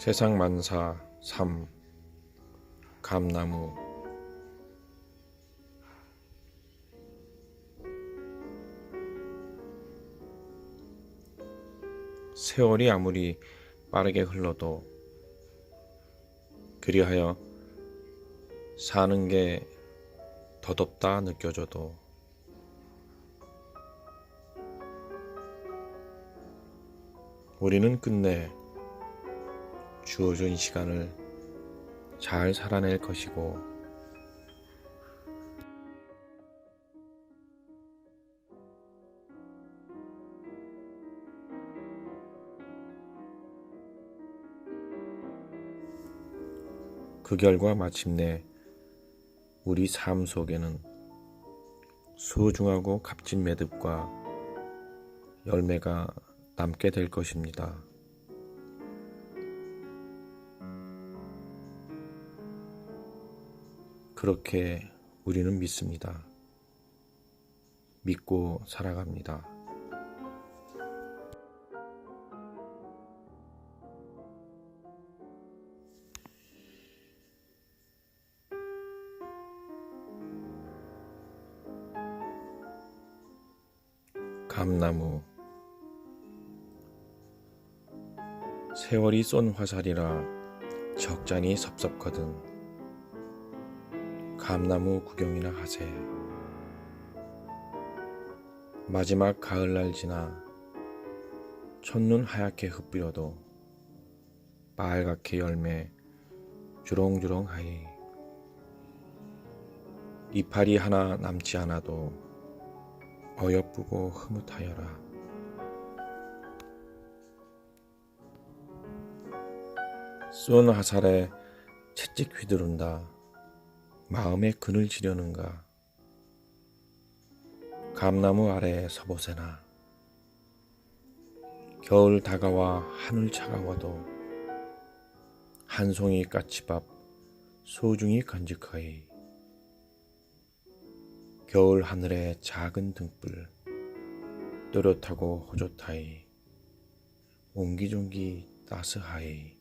세상 만사 3 감나무. 세월이 아무리 빠르게 흘러도 그리하여 사는 게 더덥다 느껴져도 우리는 끝내 주어진 시간을 잘 살아낼 것이고 그 결과 마침내 우리 삶 속에는 소중하고 값진 매듭과 열매가 남게 될 것입니다. 그렇게 우리는 믿습니다. 믿고 살아갑니다. 감나무 세월이 쏜 화살이라 적잖이 섭섭거든 감나무 구경이나 하세 마지막 가을날 지나 첫눈 하얗게 흩뿌려도 빨갛게 열매 주렁주렁 하이 이파리 하나 남지 않아도 어여쁘고 흐뭇하여라. 쏜 화살에 채찍 휘두른다 마음에 그늘 지려는가? 감나무 아래 서보세나. 겨울 다가와 하늘 차가워도 한 송이 까치밥 소중히 간직하이. 겨울 하늘의 작은 등불 또렷하고 호젓하이. 옹기종기 따스하이